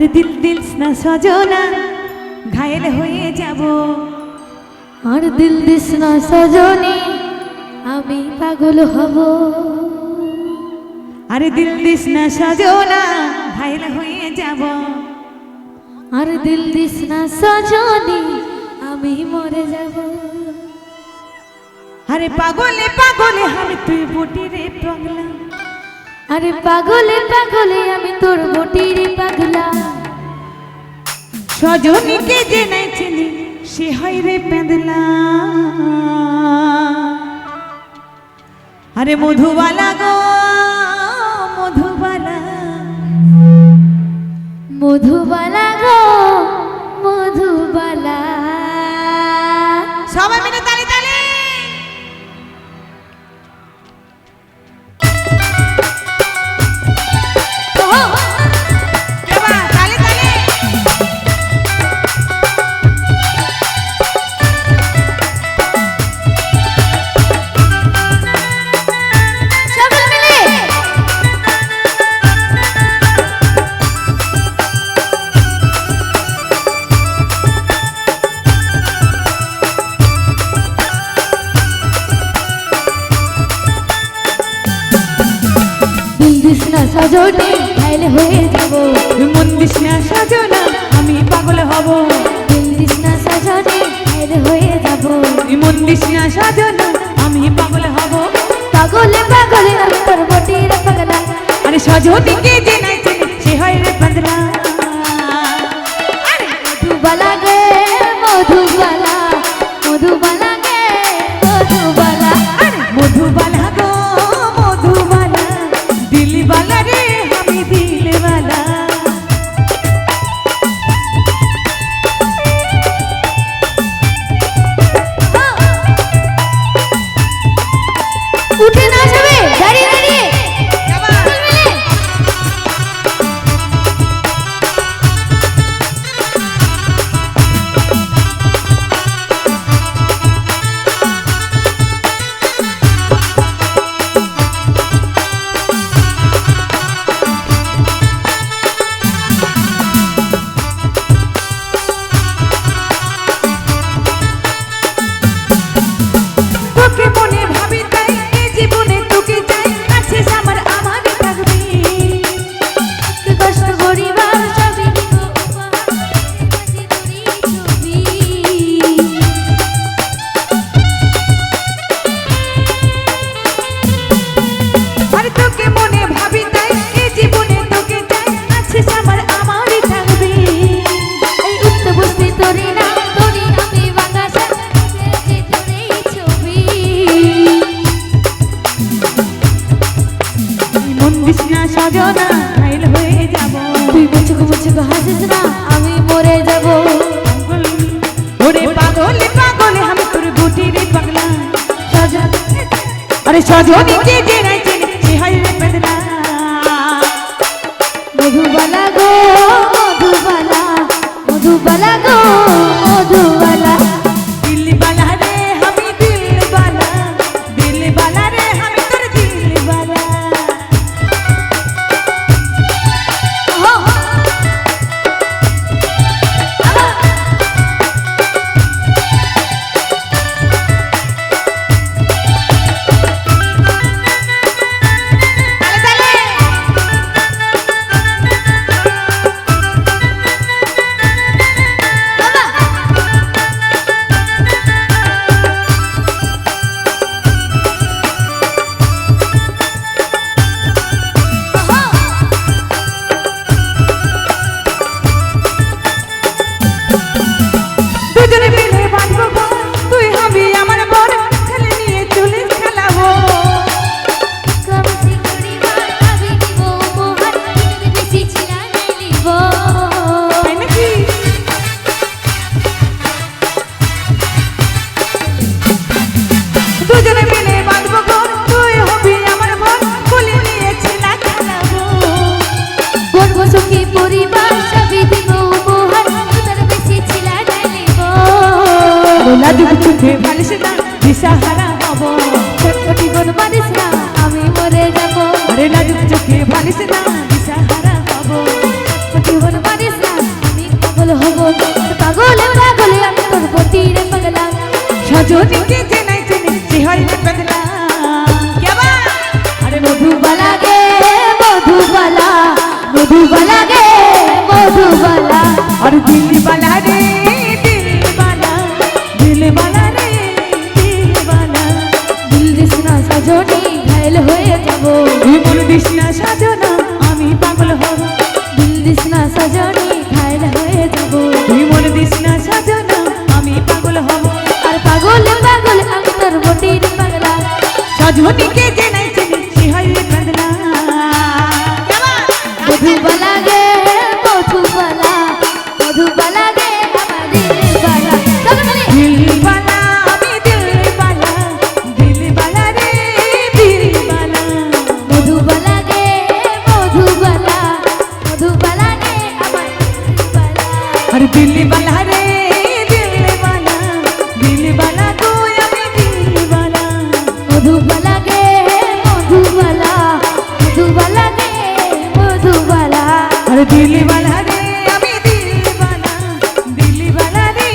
দিল দিল না সজনা ঘায়েল হয়ে যাব। আর দিল দিস না সজনী আমি পাগল হব। আরে দিল দিস না সজনা ঘায়েল হয়ে যাব। আর দিল দিস না সজনী আমি মরে যাব। আরে পাগলে পাগলে আমি তুই বুটি আরে পাগলে পাগলে আমি তোর বটির পাগলা। সজনীকে যে নাই চিনি সে হয় রে পেঁদলা। আরে মধুবালা গো মধুবালা। মধুবালা গো দিস না খাইলে হয়ে যাব। মন দিস না সজনা আমি পাগল হব। দিল দিস না খাইলে হয়ে যাব। মন দিস না সজনা আমি পাগল হব। পাগলে পাগলে আমি তোর বটির পাগলা। আরে সাজো যে সজনা ঘাইল হয়ে যাব। তুই মুচুকু মুচুকু হাসিস না। আমি মরে যাব। ওরে পাগলে পাগলে আমি তোর গুটি রে পাগলা। সজন আরে সজনী কে যে নাই চিনি সে রে পেদলা মধুবালা গো মধুবালা মধুবালা গো মধুবালা। ছটফটি না আমি মরে যাব। আরে লাজুক চোখে ভালিস না দিশাহারা হব। ছটফটি বন মারিস হব। পাগলে পাগলে আমি তোর প্রতি রে পাগলা সজনীকে চেনাই চেনে সে রে পাগলা আরে মধুবালা গে মধুবালা। মধুবালা গে মধুবালা। আর দিল বালা রে। সজনীকে চেনাই চেনে সে হয় রে পাগলা কেবা মধুবালা গে মধুবালা মধুবালা আর দিল বালা রে আমি দিল বালা রে